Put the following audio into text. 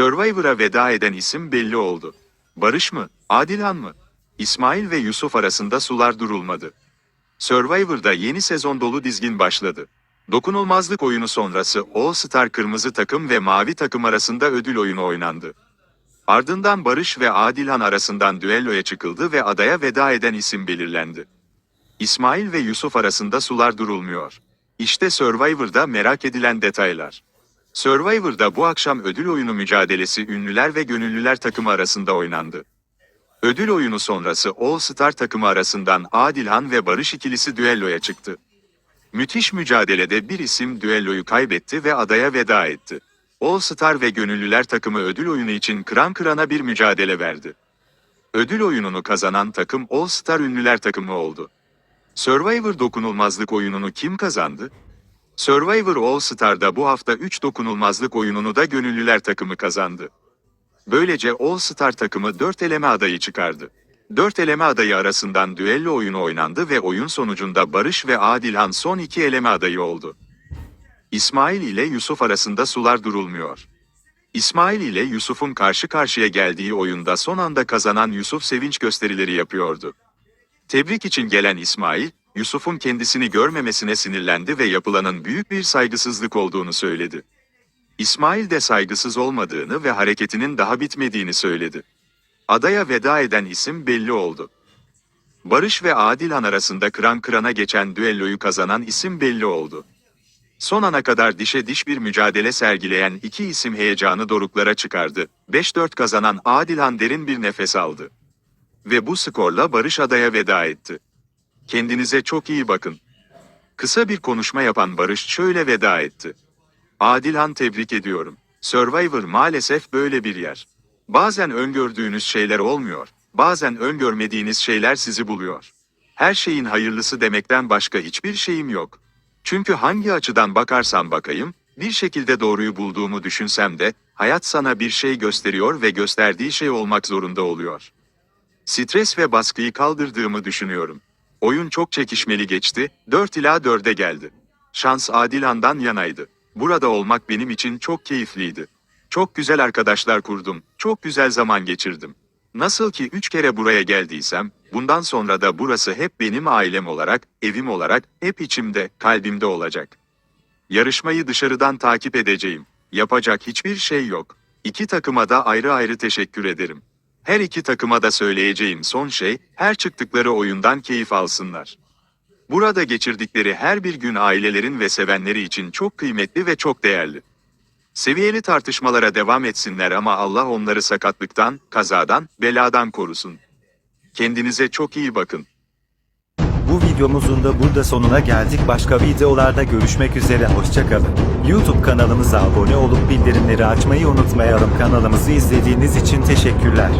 Survivor'a veda eden isim belli oldu. Barış mı? Adilhan mı? İsmail ve Yusuf arasında sular durulmadı. Survivor'da yeni sezon dolu dizgin başladı. Dokunulmazlık oyunu sonrası All Star kırmızı takım ve mavi takım arasında ödül oyunu oynandı. Ardından Barış ve Adilhan arasından düelloya çıkıldı ve adaya veda eden isim belirlendi. İsmail ve Yusuf arasında sular durulmuyor. İşte Survivor'da merak edilen detaylar. Survivor'da bu akşam ödül oyunu mücadelesi ünlüler ve gönüllüler takımı arasında oynandı. Ödül oyunu sonrası All Star takımı arasından Adilhan ve Barış ikilisi düelloya çıktı. Müthiş mücadelede bir isim düelloyu kaybetti ve adaya veda etti. All Star ve gönüllüler takımı ödül oyunu için kıran kırana bir mücadele verdi. Ödül oyununu kazanan takım All Star ünlüler takımı oldu. Survivor dokunulmazlık oyununu kim kazandı? Survivor All Star'da bu hafta 3 dokunulmazlık oyununu da gönüllüler takımı kazandı. Böylece All Star takımı 4 eleme adayı çıkardı. 4 eleme adayı arasından düello oyunu oynandı ve oyun sonucunda Barış ve Adilhan son iki eleme adayı oldu. İsmail ile Yusuf arasında sular durulmuyor. İsmail ile Yusuf'un karşı karşıya geldiği oyunda son anda kazanan Yusuf sevinç gösterileri yapıyordu. Tebrik için gelen İsmail, Yusuf'un kendisini görmemesine sinirlendi ve yapılanın büyük bir saygısızlık olduğunu söyledi. İsmail de saygısız olmadığını ve hareketinin daha bitmediğini söyledi. Adaya veda eden isim belli oldu. Barış ve Adilhan arasında kıran kırana geçen düelloyu kazanan isim belli oldu. Son ana kadar dişe diş bir mücadele sergileyen iki isim heyecanı doruklara çıkardı. 5-4 kazanan Adilhan derin bir nefes aldı. Ve bu skorla Barış adaya veda etti. Kendinize çok iyi bakın. Kısa bir konuşma yapan Barış şöyle veda etti. Adilhan tebrik ediyorum. Survivor maalesef böyle bir yer. Bazen öngördüğünüz şeyler olmuyor, bazen öngörmediğiniz şeyler sizi buluyor. Her şeyin hayırlısı demekten başka hiçbir şeyim yok. Çünkü hangi açıdan bakarsam bakayım, bir şekilde doğruyu bulduğumu düşünsem de, hayat sana bir şey gösteriyor ve gösterdiği şey olmak zorunda oluyor. Stres ve baskıyı kaldırdığımı düşünüyorum. Oyun çok çekişmeli geçti, 4 ila 4'e geldi. Şans Adilhan'dan yanaydı. Burada olmak benim için çok keyifliydi. Çok güzel arkadaşlar kurdum, çok güzel zaman geçirdim. Nasıl ki üç kere buraya geldiysem, bundan sonra da burası hep benim ailem olarak, evim olarak, hep içimde, kalbimde olacak. Yarışmayı dışarıdan takip edeceğim. Yapacak hiçbir şey yok. İki takıma da ayrı ayrı teşekkür ederim. Her iki takıma da söyleyeceğim son şey, her çıktıkları oyundan keyif alsınlar. Burada geçirdikleri her bir gün ailelerin ve sevenleri için çok kıymetli ve çok değerli. Seviyeli tartışmalara devam etsinler ama Allah onları sakatlıktan, kazadan, beladan korusun. Kendinize çok iyi bakın. Bu videomuzun da burada sonuna geldik. Başka videolarda görüşmek üzere. Hoşçakalın. YouTube kanalımıza abone olup bildirimleri açmayı unutmayalım. Kanalımızı izlediğiniz için teşekkürler.